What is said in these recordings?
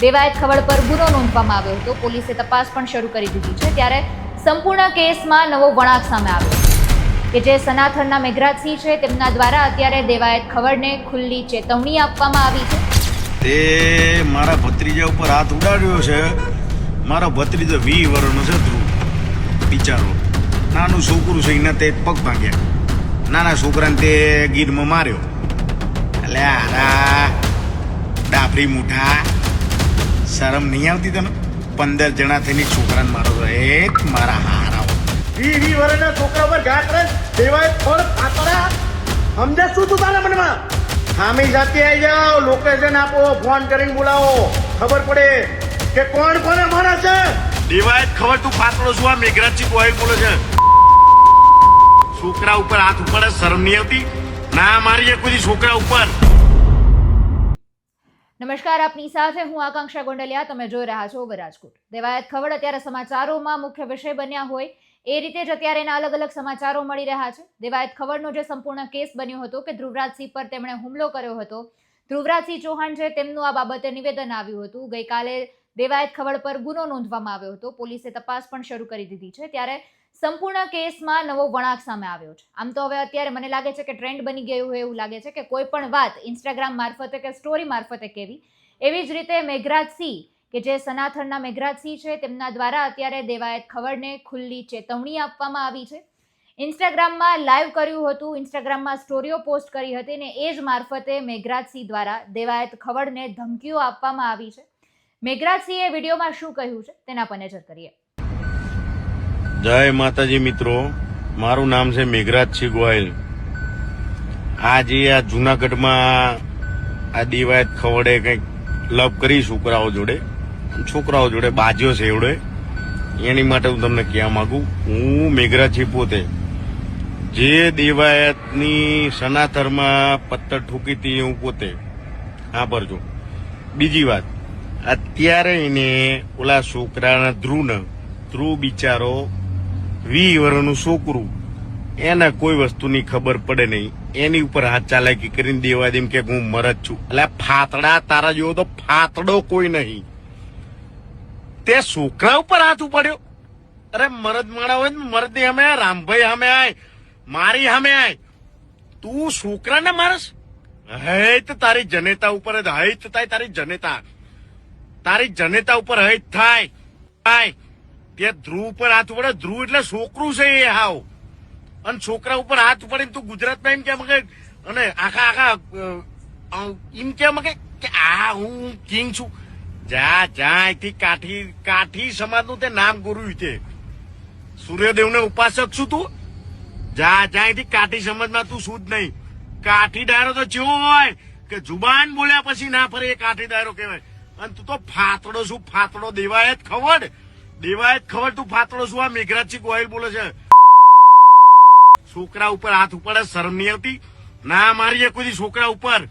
દેવાયત ખબર પર ગુનો નોંધવામાં આવ્યો હતો. પોલીસે તપાસ પણ શરૂ કરી દીધી છે. ત્યારે સંપૂર્ણ કેસમાં નવો વળાંક સામે આવ્યો કે જે સનાથનના મેઘરાજસિંહ છે, તેમના દ્વારા અત્યારે દેવાયત ખબરને ખુલ્લી ચેતવણી આપવામાં આવી છે. તે મારા ભત્રીજા ઉપર હાથ ઉડાડ્યો છે. મારો ભત્રીજો વી વર્ષનો છે, ધ્રુવ. બિચારો. નાનું છોકરું છે, એના તે પગ ભાંગ્યા. નાના છોકરાને તે ગીરમાં માર્યો. એટલે આરા ડાફરી મુઠા. શરમ નહીં આવતી તને? પંદર જણા થઈને છોકરાને મારો એક મારા હારાઓ વીવી વર્ષના છોકરા પર ઘા કરે દેવાય ફળ ફાતરા સમજે શું તું તારા મનમાં? ખામી જાતે આવી જાઓ લોકેશન આપો ફોન કરીને બોલાવો. ખબર પડે કે કોણ કોને મારે છે. દેવાયત ખબર તું પાતળો છું આ મેઘરાજજી ગોયલ બોલે છે. છોકરા ઉપર હાથ ઉપાડે શરમ નહીં આવતી? ના મારી એ કોઈ છોકરા ઉપર. નમસ્કાર, આપની સાથે હું આકાંક્ષા ગોંડલિયા. તમે જોઈ રહ્યા છો રાજકોટ દેવાયત ખબર અત્યારે સમાચારોમાં મુખ્ય વિષય બન્યા હોય એ રીતે જ અત્યારે એના અલગ અલગ સમાચારો મળી રહ્યા છે. દેવાયત ખબરનો જે સંપૂર્ણ કેસ બન્યો હતો કે ધ્રુવરાજસિંહ પર તેમણે હુમલો કર્યો હતો. ધ્રુવરાજસિંહ ચૌહાણ છે તેમનું આ બાબતે નિવેદન આવ્યું હતું. ગઈકાલે દેવાયત ખબર પર ગુનો નોંધવામાં આવ્યો હતો. પોલીસે તપાસ પણ શરૂ કરી દીધી છે. ત્યારે સંપૂર્ણ કેસમાં નવો વળાંક સામે આવ્યો છે. આમ તો હવે અત્યારે મને લાગે છે કે ટ્રેન્ડ બની ગયું હોય એવું લાગે છે કે કોઈ પણ વાત ઇન્સ્ટાગ્રામ મારફતે કે સ્ટોરી મારફતે કેવી. એવી જ રીતે મેઘરાજસિંહ કે જે સનાથનના મેઘરાજસિંહ છે, તેમના દ્વારા અત્યારે દેવાયત ખબરને ખુલ્લી ચેતવણી આપવામાં આવી છે. ઇન્સ્ટાગ્રામમાં લાઈવ કર્યું હતું ઇન્સ્ટાગ્રામમાં સ્ટોરીઓ પોસ્ટ કરી હતી ને એ જ મારફતે મેઘરાજસિંહ દ્વારા દેવાયત ખબરને ધમકીઓ આપવામાં આવી છે. મેઘરાજસિંહે વિડીયોમાં શું કહ્યું છે તેના પર નજર કરીએ. જય માતાજી મિત્રો. મારું નામ છે મેઘરાજસિંહ ગોયલ આજે આ જુનાગઢમાં આ દિવાયત ખવડે કંઈક લવ કરી છોકરાઓ જોડે. છોકરાઓ જોડે બાજ્યો છે એવડે. એની માટે હું તમને કહેવા માંગુ. હું મેઘરાજસિંહ પોતે. જે દેવાયતની સનાતરમાં પત્તર ઠૂકી હતી હું પોતે. હા પરજો બીજી વાત. અત્યારે એને ઓલા છોકરાના ધ્રુવને, ધ્રુવ બિચારો વી વર્ષનું છોકરું. એને કોઈ વસ્તુની ખબર પડે નહીં. એની ઉપર હાથ ચાલાકી કરીને દેવા દેમ કે હું મરજ છું. એટલે ફાતડા તારા જેવો તો ફાતડો કોઈ નહીં. તે છોકરા ઉપર હાથ ઉપાડ્યો. અરે મરદ માણા હોય મરદની રામભાઈ સામે આય, મારી સામે આય. તું છોકરાને મારસ? હૈત તારી જનેતા ઉપર હૈત થાય તારી જનેતા. તારી જનેતા ઉપર હૈત થાય. થાય તે ધ્રુવ ઉપર હાથ પડે ધ્રુવ એટલે છોકરું છે એ હાવ. અને છોકરા ઉપર હાથ પડે તું ગુજરાતમાં એમ કેમ કે અને આખા આખા એમ કેમ કે આ હું કિંગ છું. જા જા, અહીંથી કાઠી કાઠી સમાજનું તે નામ ગુરુ છે. સૂર્યદેવને ઉપાસક છું તું. જા જા, અહીંથી કાઠી સમાજમાં તું શું જ નહીં. કાઠી ડાયરો તો જેવો હોય કે જુબાન બોલ્યા પછી ના ફરે એ કાઠી ડાયરો કહેવાય. અને તું તો ફાતડો શું ફાતડો દેવાય જ ખબર. દેવાય જ ખબર તું ફાતડો શું આ મેઘરાજસિંહ ગોહિલ બોલે છે. છોકરા ઉપર હાથ ઉપાડે, શરમ નહીં આવતી? ના, મારી કોઈ છોકરા ઉપર.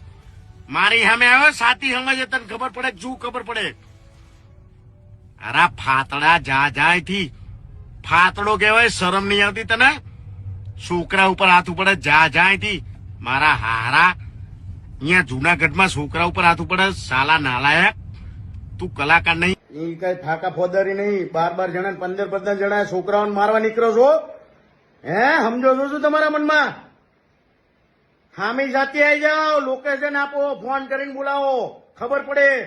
મારી સામે આવે સાથી સમજે તને ખબર પડે શું ખબર પડે? અરે ફાતડા જા જાય થી ફાતડો કહેવાય, શરમ નહીં આવતી તને? છોકરા ઉપર હાથ ઉપાડે, જા જાય થી મારા હારા. અહીંયા જુનાગઢમાં છોકરા ઉપર હાથ ઉપાડે, સાલા નાલાયક. તું કલાકાર નહીં એ કઈ ફાકા ફોદારી નહીં. બાર બાર જણા પંદર પંદર જણા છોકરાઓને મારવા નીકળો છો? હે, સમજો છો શું તમારા મનમાં? હામી જાતે આવી જાઓ લોકેશન આપો ફોન કરીને બોલાવો. ખબર પડે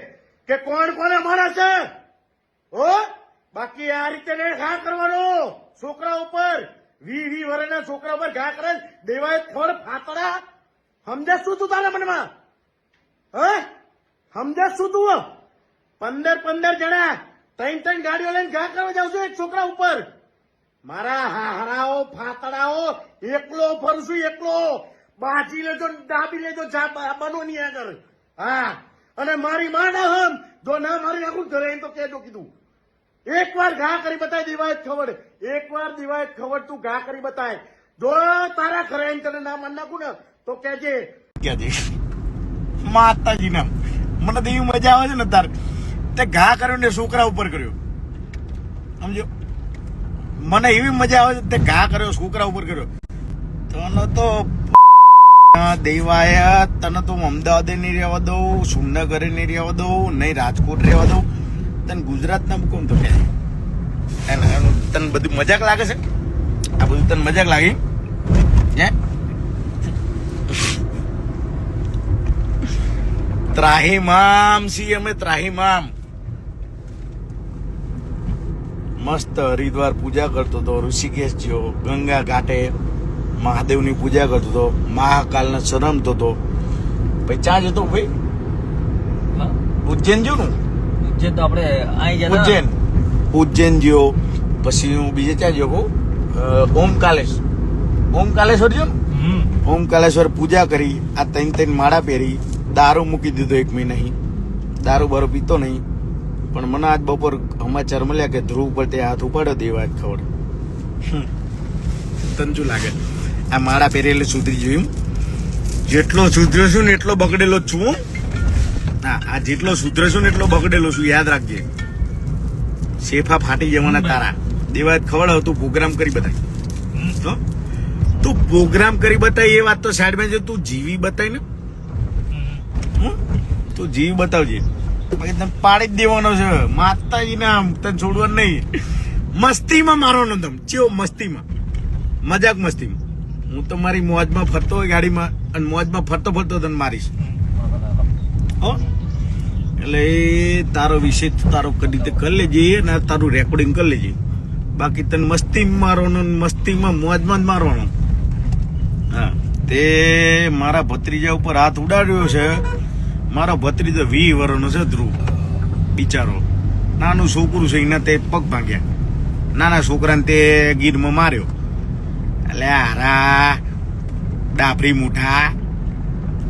કે કોણ કોને મારે છે? હો? બાકી આ રીતે ને ઘા કરવાનો. છોકરા ઉપર, વી વી વરના છોકરા ઉપર ઘા કરે દેવાય થોડ ફાતડા. સમજે શું તું તારા મનમાં? હે? સમજે શું તું? પંદર પંદર જણા ત્રણ ત્રણ ગાડીઓ લઈને ઘા કરવા જાઉં છું એક છોકરા ઉપર. મારા હારાઓ ફાતડાઓ, એકલો ફરશું, એકલો. બાજી લેજો દાબી લેજો બનો નહીં આગળ. હા. અને મારી માં ના હમ. જો ના મારી નાખું ઘરે તો કેજો કીધું. એક વાર ઘા કરી બતાય દિવાયત ખબર એક વાર દિવાયત ખબર તું ઘા કરી બતાય. જો તારા ઘરે તને ના મન નાખું ને, તો કેજે જઈશ માતાજી ના મને તો એવી મજા આવે છે ને તાર તે ઘા કર્યો ને છોકરા ઉપર કર્યો. સમજો? મને એવી મજા આવે તે ઘા કર્યો, છોકરા ઉપર કર્યો. તને તો દેવાય, તને તો અમદાવાદે નહીં રહેવા દઉં સુરનગરે નહીં રહેવા દઉં, નહીં રાજકોટ રહેવા દઉં. તને ગુજરાતના મુકમ તો કે તને બધું મજાક લાગે છે? આ બધું તને મજાક લાગી? હે? ત્રાહીમામ છીએ અમે ત્રાહીમામ. મસ્ત હરિદ્વાર પૂજા કરતો હતો ઋષિકેશ ગયો ગંગા ઘાટે મહાદેવની પૂજા કરતો હતો મહાકાલને શરમતો હતો. પછી ચા જતો ભાઈ? ઉજ્જૈન જો નું ઉજ્જૈન તો આપણે ઉજ્જૈન ઉજ્જૈન. ગયો પછી હું બીજે ચા ગયો ઓમકાલેશ. ઓમકાલેશ્વર ગયો ને ઓમકાલેશ્વર પૂજા કરી આ ત્રણ ત્રણ માળા પહેરી દારૂ મૂકી દીધો એક મહિના દારૂ બારૂ પીતો નહીં. પણ મને આજ બપોર સમાચાર મળ્યા કે ધ્રુવ પર તે હાથ ઉપાડો દેવા જ ખબર. તંજુ લાગે. આ માળા પહેરી એટલે સુધરી જોયું જેટલો સુધર્યો છું ને એટલો બગડેલો જ છું હો. આ જેટલો સુધરે છું ને એટલો બગડેલો છું યાદ રાખજે. શેફા ફાટી જવાના તારા. દેવા ખબર તું પ્રોગ્રામ કરી બતાય. હો? તું પ્રોગ્રામ કરી બતાય એ વાત તો સાઈડમાં જો તું જીવી બતાય ને? તું જીવ બતાવજે. બાકી તને પાડી જ દેવાનો છે. માતાજી આમ, તને છોડવાનું નહીં. મસ્તીમાં મારવાનો તમ. ચેવો મસ્તીમાં? મજાક મસ્તીમાં? હું તો મારી મોજમાં ફરતો હોય ગાડીમાં, અને મોજમાં ફરતો ફરતો તને મારીશ. હો? એટલે તારો વિષય તારો કઈ રીતે કરી લેજે, અને તારું રેકોર્ડિંગ કરી લેજે. બાકી તને મસ્તીમાં મારવાનો મસ્તીમાં મોજમાં જ મારવાનો. હા. તે મારા ભત્રીજા ઉપર હાથ ઉડાડ્યો છે. મારો ભત્રીજો વી વર્ષનો છે ધ્રુવ. બિચારો. નાનું છોકરું છે, એના તે પગ ભાંગ્યા. નાના છોકરાને તે ગીરમાં માર્યો. એટલે હારા ડાભરી મુઠા,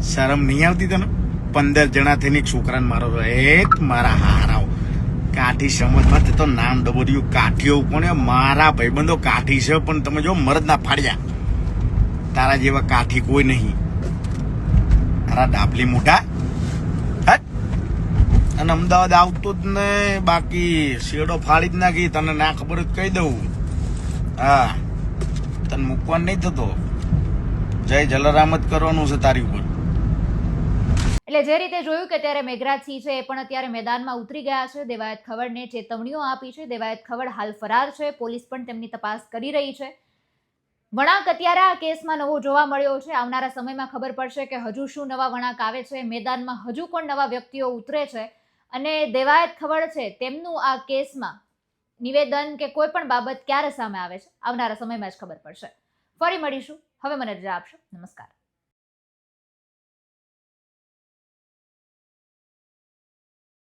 શરમ નહીં આવતી તને? પંદર જણા થઈને એક છોકરાને મારો. એક મારા હારાઓ. કાઠી સમજમાં તે તો નામ ડબોર્યું કાઠીઓ પણ મારા ભાઈબંધો કાઠી છે, પણ તમે જો મરદ ના ફાડ્યા. તારા જેવા કાઠી કોઈ નહીં. તારા ડાબલી હટ અને અમદાવાદ આવતું જ ને બાકી શેડો ફાડી જ નાખી. તને ના ખબર જ કહી દઉં. હા. તને મૂકવાનું નહીં થતો. જય જલારામ જ કરવાનું છે તારી ઉપર. એટલે જે રીતે જોયું કે ત્યારે મેઘરાજસિંહ છે એ પણ અત્યારે મેદાનમાં ઉતરી ગયા છે. દેવાયત ખવડને ચેતવણીઓ આપી છે. દેવાયત ખવડ હાલ ફરાર છે. પોલીસ પણ તેમની તપાસ કરી રહી છે. વળાંક અત્યારે આ કેસમાં નવો જોવા મળ્યો છે. આવનારા સમયમાં ખબર પડશે કે હજુ શું નવા વળાંક આવે છે. મેદાનમાં હજુ કોણ નવા વ્યક્તિઓ ઉતરે છે. અને દેવાયત ખબર છે, તેમનું આ કેસમાં નિવેદન કે કોઈ પણ બાબત ક્યારે સામે આવે છે, આવનારા સમયમાં જ ખબર પડશે. ફરી મળીશું. હવે મને રજા આપશો. નમસ્કાર.